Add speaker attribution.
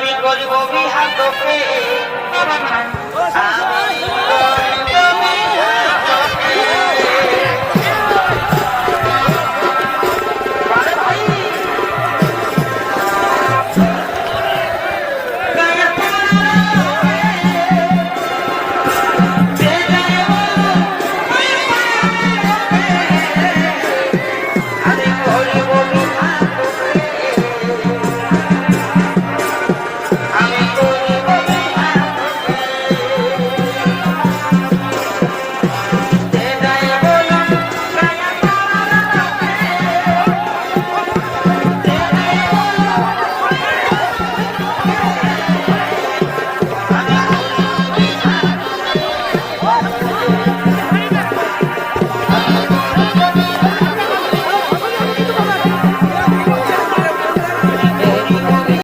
Speaker 1: আমি করব বিহাত